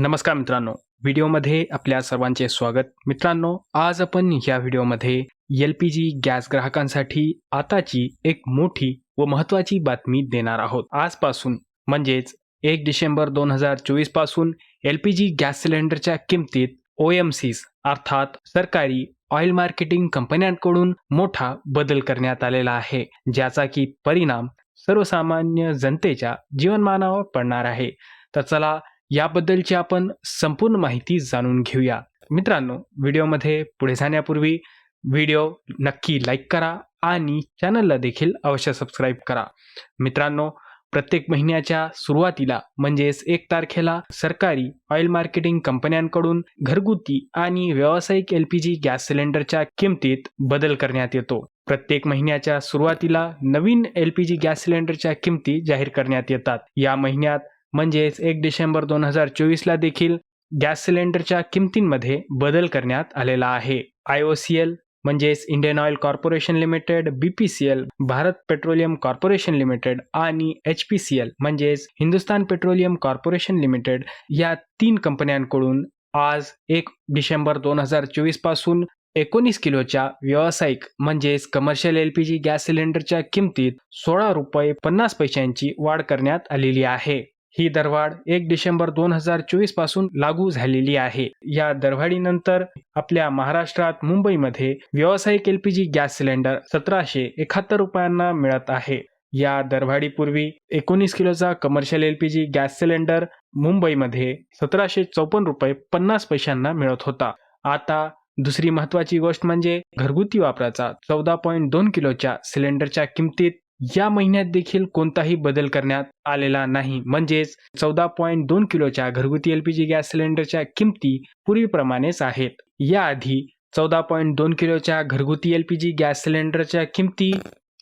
नमस्कार मित्रांनो. व्हिडिओमध्ये आपल्या सर्वांचे स्वागत. मित्रांनो आज आपण या व्हिडिओमध्ये एल पी जी गॅस ग्राहकांसाठी आताची एक मोठी व महत्त्वाची बातमी देणार आहोत. आजपासून म्हणजेच एक डिसेंबर दोन हजार चोवीसपासून एल पी जी गॅस सिलेंडरच्या किमतीत ओ एम सीस अर्थात सरकारी ऑइल मार्केटिंग कंपन्यांकडून मोठा बदल करण्यात आलेला आहे ज्याचा की परिणाम सर्वसामान्य जनतेच्या जीवनमानावर पडणार आहे. तर चला याबद्दलची आपण संपूर्ण माहिती जाणून घेऊया. मित्रांनो व्हिडिओमध्ये पुढे जाण्यापूर्वी व्हिडिओ नक्की लाईक करा आणि चॅनलला देखील अवश्य सबस्क्राईब करा. मित्रांनो प्रत्येक महिन्याच्या सुरुवातीला म्हणजेच एक तारखेला सरकारी ऑइल मार्केटिंग कंपन्यांकडून घरगुती आणि व्यावसायिक एल पी जी गॅस सिलेंडरच्या किमतीत बदल करण्यात येतो. प्रत्येक महिन्याच्या सुरुवातीला नवीन एल पी जी गॅस सिलेंडरच्या किमती जाहीर करण्यात येतात. या महिन्यात म्हणजेच एक डिसेंबर दोन हजार चोवीसला देखील गॅस सिलेंडरच्या किमतींमध्ये बदल करण्यात आलेला आहे. आय ओ सी एल म्हणजेच Indian oil corporation limited B P C L Bharat petroleum corporation limited आणि एच पी सी एल म्हणजेच हिंदुस्तान पेट्रोलियम कॉर्पोरेशन लिमिटेड या तीन कंपन्यांकडून आज एक डिसेंबर दोन हजार चोवीसपासून एकोणीस किलोच्या व्यावसायिक म्हणजेच commercial L P G gas सिलेंडरच्या किमतीत सोळा रुपये पन्नास पैशांची वाढ करण्यात आलेली आहे. ही दरवाढ एक डिसेंबर दोन हजार चोवीसपासून लागू झालेली आहे. या दरवाढीनंतर आपल्या महाराष्ट्रात मुंबईमध्ये व्यावसायिक एलपीजी गॅस सिलेंडर सतराशे एकाहत्तर रुपयांना मिळत आहे. या दरवाढीपूर्वी एकोणीस किलोचा कमर्शियल एलपीजी गॅस सिलेंडर मुंबईमध्ये सतराशे चौपन्न रुपये पन्नास पैशांना मिळत होता. आता दुसरी महत्वाची गोष्ट म्हणजे घरगुती वापराचा चौदा पॉईंट दोन किलोच्या सिलेंडरच्या किमतीत या महिन्यात देखील कोणताही बदल करण्यात आलेला नाही. म्हणजेच चौदा पॉईंट दोन किलोच्या घरगुती एलपीजी गॅस सिलेंडरच्या किमती पूर्वीप्रमाणेच आहेत. याआधी चौदा पॉईंट दोन किलोच्या घरगुती एलपीजी गॅस सिलेंडरच्या किमती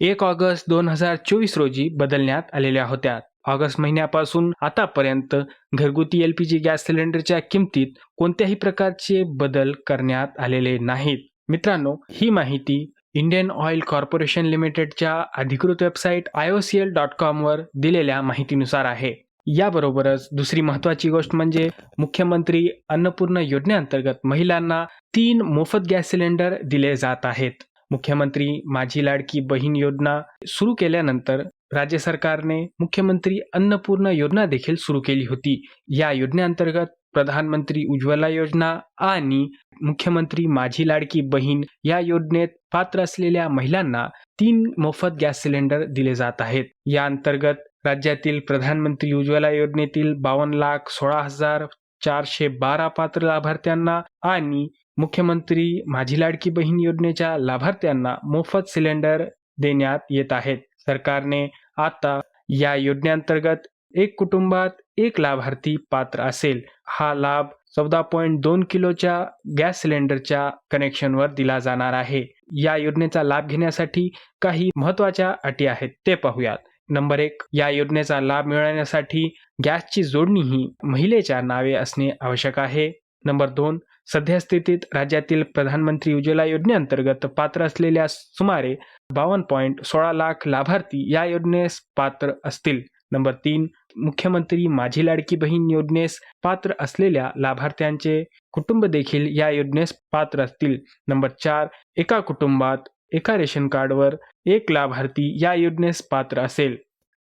एक ऑगस्ट दोन हजार चोवीस रोजी बदलण्यात आलेल्या होत्या. ऑगस्ट महिन्यापासून आतापर्यंत घरगुती एलपीजी गॅस सिलेंडरच्या किमतीत कोणत्याही प्रकारचे बदल करण्यात आलेले नाहीत. मित्रांनो ही माहिती इंडियन ऑइल कॉर्पोरेशन लिमिटेडच्या अधिकृत website I O C L dot कॉमवर दिलेल्या माहितीनुसार आहे. याबरोबरच दुसरी महत्वाची गोष्ट म्हणजे मुख्यमंत्री अन्नपूर्ण योजनेअंतर्गत महिलांना तीन मोफत गॅस सिलेंडर दिले जात आहेत. मुख्यमंत्री माझी लाडकी बहीण योजना सुरू केल्यानंतर राज्य सरकारने मुख्यमंत्री अन्नपूर्ण योजना देखील सुरू केली होती. या योजनेअंतर्गत प्रधानमंत्री उज्ज्वला योजना आणि मुख्यमंत्री माझी लाडकी बहीण या योजनेत पात्र असलेल्या महिलांना तीन मोफत गॅस सिलेंडर दिले जात आहेत. या अंतर्गत राज्यातील प्रधानमंत्री उज्ज्वला योजनेतील बावन्न लाख सोळा हजार चारशे बारा पात्र लाभार्थ्यांना आणि मुख्यमंत्री माझी लाडकी बहीण योजनेच्या लाभार्थ्यांना मोफत सिलेंडर देण्यात येत आहेत. सरकारने आता या योजनेअंतर्गत एक कुटुंबात एक लाभार्थी पात्र असेल. हा लाभ चौदा पॉईंट दोन किलोच्या गॅस सिलेंडरच्या कनेक्शनवर दिला जाणार आहे. या योजनेचा लाभ घेण्यासाठी काही महत्त्वाच्या अटी आहेत ते पाहूयात. नंबर एक या योजनेचा लाभ मिळवण्यासाठी गॅसची जोडणी ही महिलेच्या नावे असणे आवश्यक आहे. नंबर दोन सध्यास्थितीत राज्यातील प्रधानमंत्री उज्ज्वला योजनेअंतर्गत पात्र असलेल्या सुमारे बावन्न पॉईंट सोळा लाख लाभार्थी या योजनेस पात्र असतील. नंबर तीन मुख्यमंत्री माझी लाडकी बहीण योजनेस पात्र असलेल्या लाभार्थ्यांचे कुटुंब देखील या योजनेस पात्र असतील. नंबर चार एका कुटुंबात एका रेशन कार्डवर एक लाभार्थी या योजनेस पात्र असेल.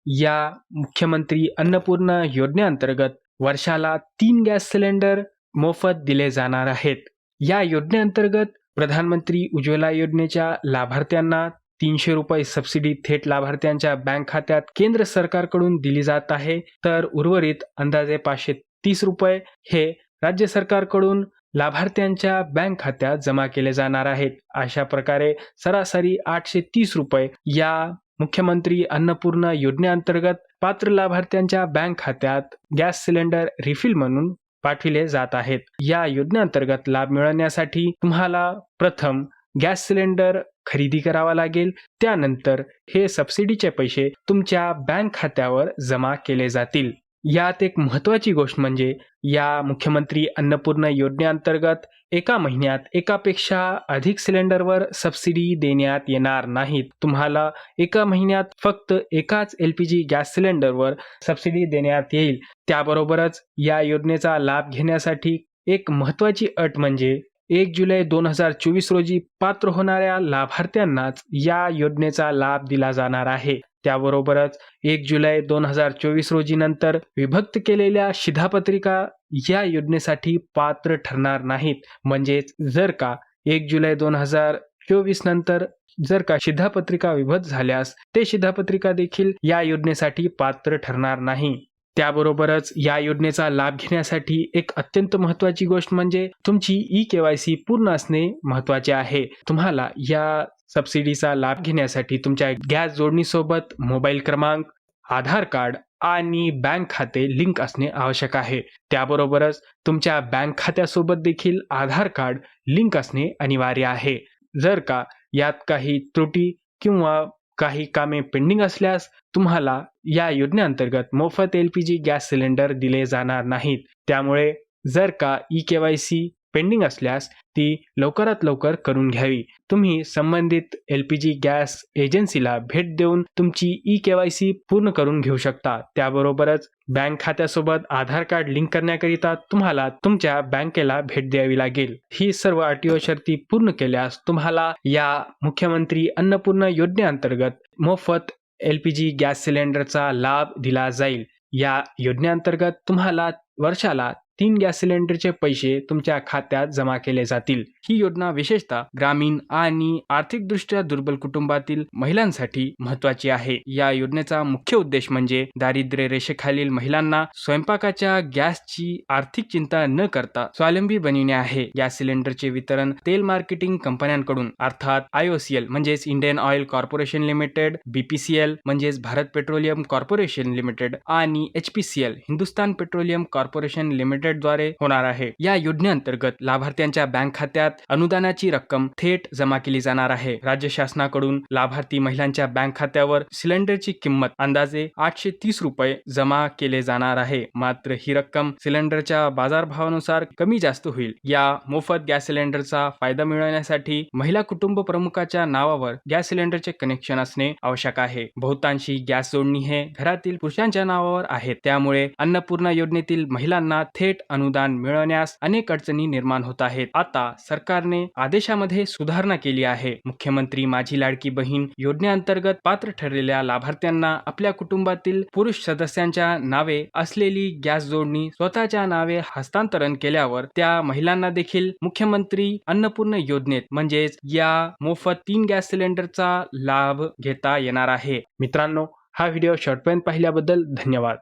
या मुख्यमंत्री अन्नपूर्ण योजनेअंतर्गत वर्षाला तीन गॅस सिलेंडर मोफत दिले जाणार आहेत. या योजनेअंतर्गत प्रधानमंत्री उज्ज्वला योजनेच्या लाभार्थ्यांना तीनशे रुपये सबसिडी थेट लाभार्थ्यांच्या बँक खात्यात केंद्र सरकारकडून दिली जात आहे. तर उर्वरित अंदाजे पाचशे तीस रुपये हे राज्य सरकारकडून लाभार्थ्यांच्या बँक खात्यात जमा केले जाणार आहेत. अशा प्रकारे सरासरी आठशे तीस रुपये या मुख्यमंत्री अन्नपूर्ण योजनेअंतर्गत पात्र लाभार्थ्यांच्या बँक खात्यात गॅस सिलेंडर रिफिल म्हणून पाठविले जात आहेत. या योजनेअंतर्गत लाभ मिळवण्यासाठी तुम्हाला प्रथम गॅस सिलेंडर खरेदी करावा लागेल. त्यानंतर हे सबसिडीचे पैसे तुमच्या बँक खात्यावर जमा केले जातील. यात एक महत्त्वाची गोष्ट म्हणजे या मुख्यमंत्री अन्नपूर्णा योजनेअंतर्गत एका महिन्यात एकापेक्षा अधिक सिलेंडरवर सबसिडी देण्यात येणार नाहीत. तुम्हाला एका महिन्यात फक्त एकाच एल पी जी गॅस सिलेंडरवर सबसिडी देण्यात येईल. त्याबरोबरच या योजनेचा लाभ घेण्यासाठी एक महत्त्वाची अट म्हणजे एक जुलै दोन हजार चोवीस रोजी पात्र होणाऱ्या लाभार्थ्यांनाच या योजनेचा लाभ दिला जाणार आहे. त्याबरोबरच एक जुलै दोन हजार चोवीस रोजी नंतर विभक्त केलेल्या शिधापत्रिका या योजनेसाठी पात्र ठरणार नाहीत. म्हणजेच जर का एक जुलै दोन हजार चोवीस नंतर जर का शिधापत्रिका विभक्त झाल्यास ते शिधापत्रिका देखील या योजनेसाठी पात्र ठरणार नाही. त्याबरोबरच या योजनेचा लाभ घेण्यासाठी एक अत्यंत महत्वाची गोष्ट म्हणजे तुमची ई के वाय सी पूर्ण असणे महत्त्वाचे आहे. तुम्हाला या सबसिडीचा लाभ घेण्यासाठी तुमच्या गॅस जोडणीसोबत मोबाईल क्रमांक आधार कार्ड आणि बँक खाते लिंक असणे आवश्यक आहे. त्याबरोबरच तुमच्या बँक खात्यासोबत देखील आधार कार्ड लिंक असणे अनिवार्य आहे. जर का यात काही त्रुटी किंवा काही कामे पेंडिंग असल्यास तुम्हाला या योजनेअंतर्गत मोफत L P G gas cylinder दिले जाणार नाहीत. त्यामुळे जर का E K Y C pending असल्यास ती लवकरात लवकर करून घ्यावी. तुम्ही संबंधित एल पी जी गॅस एजन्सीला भेट देऊन तुमची ई के वाय सी पूर्ण करून घेऊ शकता. त्याबरोबरच बँक खात्यासोबत आधार कार्ड लिंक करण्याकरिता तुम्हाला तुमच्या बँकेला भेट द्यावी लागेल. ही सर्व अटी शर्ती पूर्ण केल्यास तुम्हाला या मुख्यमंत्री अन्नपूर्ण योजनेअंतर्गत मोफत एल पी जी गॅस सिलेंडरचा लाभ दिला जाईल. या योजनेअंतर्गत तुम्हाला वर्षाला तीन गॅस सिलेंडरचे पैसे तुमच्या खात्यात जमा केले जातील. ही योजना विशेषतः ग्रामीण आणि आर्थिकदृष्ट्या दुर्बल कुटुंबातील महिलांसाठी महत्वाची आहे. या योजनेचा मुख्य उद्देश म्हणजे दारिद्र्य रेषेखालील महिलांना स्वयंपाकाच्या गॅसची आर्थिक चिंता न करता स्वावलंबी बनविणे आहे. गॅस सिलेंडरचे वितरण तेल मार्केटिंग कंपन्यांकडून अर्थात आयओसीएल म्हणजेच Indian oil corporation limited BPCL म्हणजेच भारत पेट्रोलियम कॉर्पोरेशन लिमिटेड आणि HPCL Hindustan petroleum corporation limited लिमिटेडद्वारे होणार आहे. या योजनेअंतर्गत लाभार्थ्यांच्या बँक खात्यात अनुदानाची रक्कम थेट जमा केली जाणार आहे. राज्य शासनाकडून लाभार्थी महिलांच्या बँक खात्यावर सिलेंडरची किंमत अंदाजे आठशे तीस रुपये जमा केले जाणार आहे. मात्र ही रक्कम सिलेंडरच्या बाजारभावानुसार कमी जास्त होईल. या मोफत गॅस सिलेंडरचा फायदा मिळवण्यासाठी महिला कुटुंब प्रमुखाच्या नावावर गॅस सिलेंडरचे कनेक्शन असणे आवश्यक आहे. बहुतांशी गॅस जोडणी हे घरातील पुरुषांच्या नावावर आहेत. त्यामुळे अन्नपूर्णा योजनेतील महिलांना थेट अनुदान मिळवण्यास अनेक अडचणी निर्माण होत आहेत. आता सरकारने आदेशामध्ये सुधारणा केली आहे. मुख्यमंत्री माझी लाडकी बहीण योजनेअंतर्गत पात्र ठरलेल्या लाभार्थ्यांना आपल्या कुटुंबातील पुरुष सदस्यांच्या नावे असलेली गॅस जोडणी स्वतःच्या नावे हस्तांतरण केल्यावर त्या महिलांना देखील मुख्यमंत्री अन्नपूर्ण योजनेत म्हणजेच या मोफत तीन गॅस सिलेंडरचा लाभ घेता येणार आहे. मित्रांनो हा व्हिडिओ शेवटपर्यंत पाहिल्याबद्दल धन्यवाद.